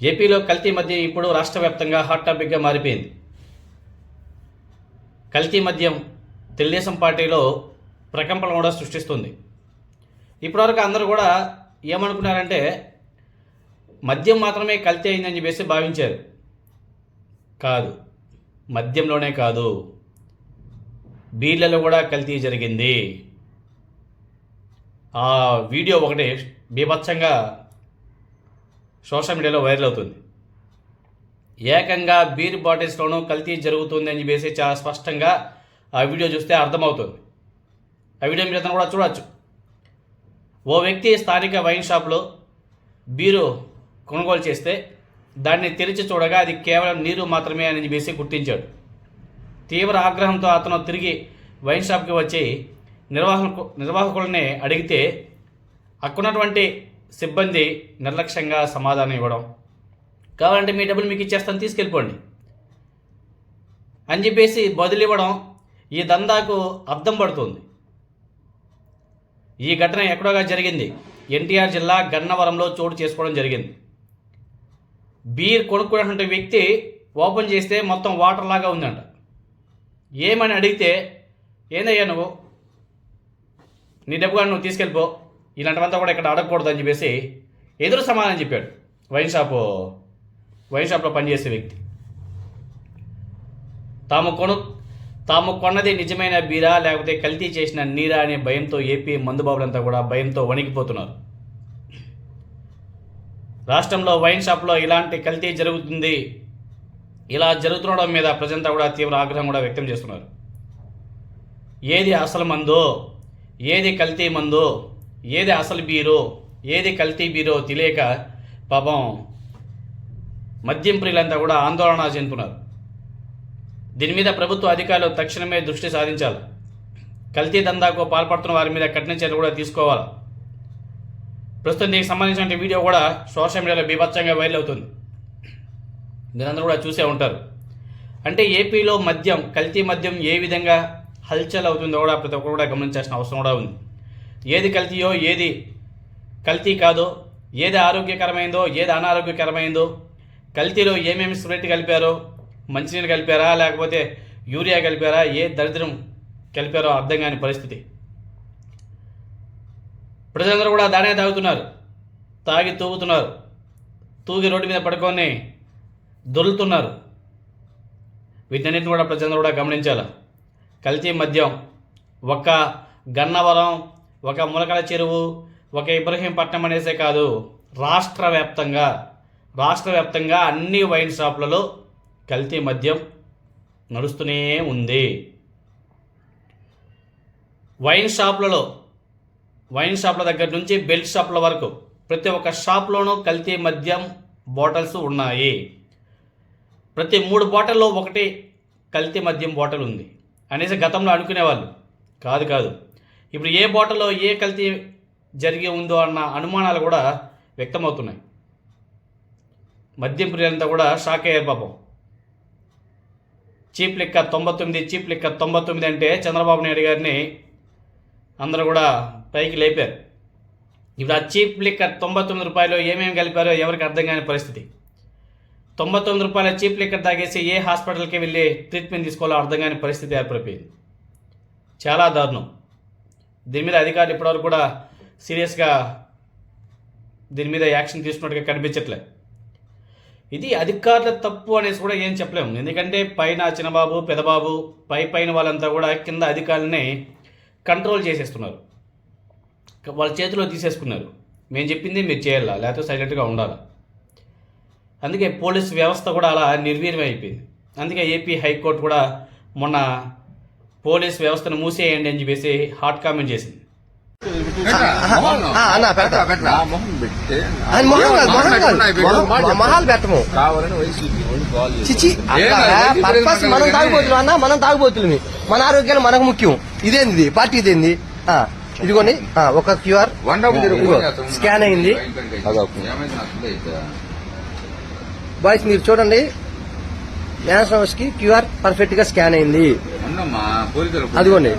ఏపీలో కల్తీ మద్యం ఇప్పుడు రాష్ట్ర వ్యాప్తంగా హాట్ టాపిక్గా మారిపోయింది. కల్తీ మద్యం తెలుగుదేశం పార్టీలో ప్రకంపన కూడా సృష్టిస్తుంది. ఇప్పటివరకు అందరూ కూడా ఏమనుకున్నారంటే మద్యం మాత్రమే కల్తీ అయిందని చెప్పేసి భావించారు. కాదు మద్యంలోనే కాదు బీర్లలో కూడా కల్తీ జరిగింది. ఆ వీడియో ఒకటి బీభత్సంగా సోషల్ మీడియాలో వైరల్ అవుతుంది. ఏకంగా బీర్ బాటిల్స్లోనూ కల్తీ జరుగుతుంది అని చెప్పేసి చాలా స్పష్టంగా ఆ వీడియో చూస్తే అర్థమవుతుంది. ఆ వీడియో మీరు అతను కూడా చూడవచ్చు ఓ వ్యక్తి స్థానిక వైన్ షాప్లో బీరు కొనుగోలు చేస్తే దాన్ని తెరిచి చూడగా అది కేవలం నీరు మాత్రమే అని చెప్పేసి గుర్తించాడు. తీవ్ర ఆగ్రహంతో అతను తిరిగి వైన్ షాప్కి వచ్చి నిర్వాహకు నిర్వాహకులని అడిగితే అక్కడున్నటువంటి సిబ్బంది నిర్లక్ష్యంగా సమాధానం ఇవ్వడం. కావాలంటే మీ డబ్బులు మీకు ఇచ్చేస్తాను తీసుకెళ్ళిపోండి. అని చెప్పేసి బదులివ్వడం ఈ దందాకు అర్థం పడుతుంది. ఈ ఘటన ఎక్కడోగా జరిగింది? ఎన్టీఆర్ జిల్లా గన్నవరంలో చోటు చేసుకోవడం జరిగింది. బీర్ కొనుక్కునేటువంటి వ్యక్తి ఓపెన్ చేస్తే మొత్తం వాటర్ లాగా ఉందంట. ఏమని అడిగితే ఏందయ్యా నువ్వు? నీ డబ్బు కానీ నువ్వు తీసుకెళ్ళిపో. ఇలాంటివంతా కూడా ఇక్కడ అడగకూడదు అని చెప్పేసి ఎదురు సమాధానం చెప్పాడు. వైన్ షాపు వైన్ షాప్లో పనిచేసే వ్యక్తి. తాము కొను తాము కొన్నది నిజమైన బీరా లేకపోతే కల్తీ చేసిన నీరా అనే భయంతో ఏపీ మందుబాబులంతా కూడా భయంతో వణికిపోతున్నారు. రాష్ట్రంలో వైన్ షాప్లో ఇలాంటి కల్తీ జరుగుతుంది. ఇలా జరుగుతుండడం మీద ప్రజంతా కూడా తీవ్ర ఆగ్రహం కూడా వ్యక్తం చేస్తున్నారు. ఏది అసలు మందో ఏది కల్తీ మందో ఏది అసలు బీరో ఏది కల్తీ బీరో తెలియక పాపం మద్యం ప్రియులంతా కూడా ఆందోళన చెందుతున్నారు. దీని మీద ప్రభుత్వ అధికారులు తక్షణమే దృష్టి సాధించాలి కల్తీ దందాకు పాల్పడుతున్న వారి మీద కఠిన చర్యలు కూడా తీసుకోవాలి. ప్రస్తుతం దీనికి సంబంధించిన వీడియో కూడా సోషల్ మీడియాలో బీభత్సంగా వైరల్ అవుతుంది. మీరందరూ కూడా చూసే ఉంటారు. అంటే ఏపీలో మద్యం కల్తీ మద్యం ఏ విధంగా హల్చల్ అవుతుందో కూడా ప్రతి ఒక్కరు కూడా గమనించాల్సిన అవసరం కూడా ఉంది. ఏది కల్తీయో ఏది కల్తీ కాదో ఏది ఆరోగ్యకరమైందో ఏది అనారోగ్యకరమైందో కల్తీలో ఏమేమి స్ప్రెట్ కలిపారో మంచినీళ్ళు కలిపారా లేకపోతే యూరియా కలిపారా ఏ దరిద్రం కలిపారో అర్థం కాని పరిస్థితి. ప్రజలందరూ కూడా దానే తాగుతున్నారు తాగి తూగుతున్నారు తూగి రోడ్డు మీద పడుకొని దొరులుతున్నారు. వీటన్నిటిని కూడా ప్రజలందరూ కూడా గమనించాలి. కల్తీ మద్యం ఒక్క గన్నవరం ఒక ములకల చెరువు ఒక ఇబ్రహీంపట్నం అనేసే కాదు రాష్ట్ర వ్యాప్తంగా రాష్ట్ర వ్యాప్తంగా అన్ని వైన్ షాపులలో కల్తీ మద్యం నడుస్తూనే ఉంది. వైన్ షాపులలో వైన్ షాపుల దగ్గర నుంచి బెల్ట్ షాపుల వరకు ప్రతి ఒక్క షాప్లోనూ కల్తీ మద్యం బాటిల్స్ ఉన్నాయి. ప్రతి మూడు బాటిల్లో ఒకటి కల్తీ మద్యం బాటిల్ ఉంది అనేసి గతంలో అనుకునేవాళ్ళు. కాదు కాదు. ఇప్పుడు ఏ బోటలో ఏ కల్తీ జరిగి ఉందో అన్న అనుమానాలు కూడా వ్యక్తమవుతున్నాయి. మద్యం ప్రియులంతా కూడా షాక్ అయ్యారు పాపం. చీప్ లెక్క తొంభై తొమ్మిది చీప్ లెక్క తొంభై తొమ్మిది అంటే చంద్రబాబు నాయుడు గారిని అందరూ కూడా పైకి లేపారు. ఇప్పుడు ఆ చీప్ లిక్కర్ తొంభై తొమ్మిది రూపాయలు ఏమేమి కలిపారో ఎవరికి అర్థం కాని పరిస్థితి. తొంభై తొమ్మిది రూపాయల చీప్ లిక్కర్ తాగేసి ఏ హాస్పిటల్కి వెళ్ళి ట్రీట్మెంట్ తీసుకోవాలో అర్థం కాని పరిస్థితి ఏర్పడిపోయింది. చాలా దారుణం. దీని మీద అధికారులు ఇప్పటివరకు కూడా సీరియస్గా దీని మీద యాక్షన్ తీసుకున్నట్టుగా కనిపించట్లే. ఇది అధికారుల తప్పు అనేసి కూడా ఏం చెప్పలేము. ఎందుకంటే పైన చిన్నబాబు పెదబాబు పై పైన వాళ్ళంతా కూడా కింద అధికారులని కంట్రోల్ చేసేస్తున్నారు. వాళ్ళ చేతిలో తీసేసుకున్నారు. మేము చెప్పింది మీరు చేయాలా? లేకపోతే సైలెంట్గా ఉండాలా? అందుకే పోలీస్ వ్యవస్థ కూడా అలా నిర్వీర్యం అయిపోయింది అందుకే ఏపీ హైకోర్టు కూడా మొన్న పోలీస్ వ్యవస్థను మూసేయండి అని చెప్పేసి హాట్ కామెంట్ చేసింది. మొహాలు పెట్టము. కావాలని వైసీపీ వాళ్ళు కాల్ చేశారు. చిచి పర్పస్ మనం తాగుబోతులు అన్న మనం తాగుబోతులు మన ఆరోగ్యాలు మనకు ముఖ్యం. ఇదేంది? ఇది పార్టీ ఇదేంది? ఆ, ఒక క్యూఆర్. స్కాన్ అయింది. బాయ్స్ మీరు చూడండి. నేషనల్ హౌస్కి క్యూఆర్ పర్ఫెక్ట్గా స్కాన్ అయింది. అదిగోండి.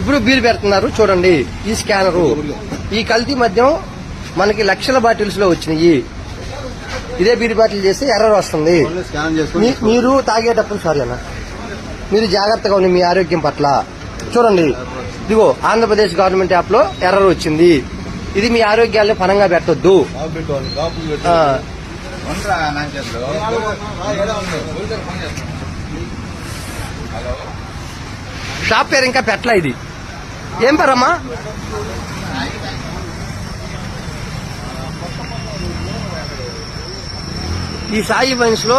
ఇప్పుడు బిల్ పెడుతున్నారు చూడండి ఈ స్కానరు. ఈ కల్తీ మద్యం మనకి లక్షల బాటిల్స్లో వచ్చినాయి. ఇదే బీడి బాటిల్ చేస్తే ఎర్రర్ వస్తుంది. మీరు తాగేటప్పుడు సారీ అన్న మీరు జాగ్రత్తగా ఉండి మీ ఆరోగ్యం పట్ల. చూడండి ఇదిగో ఆంధ్రప్రదేశ్ గవర్నమెంట్ యాప్లో ఎర్రర్ వచ్చింది. ఇది మీ ఆరోగ్యాన్ని పనంగా పెట్టొద్దు. ఉండరా నా హలో? షాప్ పేరు ఇంకా పెట్టలా ఇది. ఏం పేరమ్మా? ఈ సాయి వైన్స్లో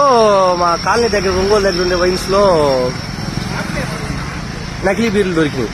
మా కాలనీ దగ్గర ఒంగోలు దగ్గర ఉండే వైన్స్లో నకిలీ బీర్లు దొరికినాయి.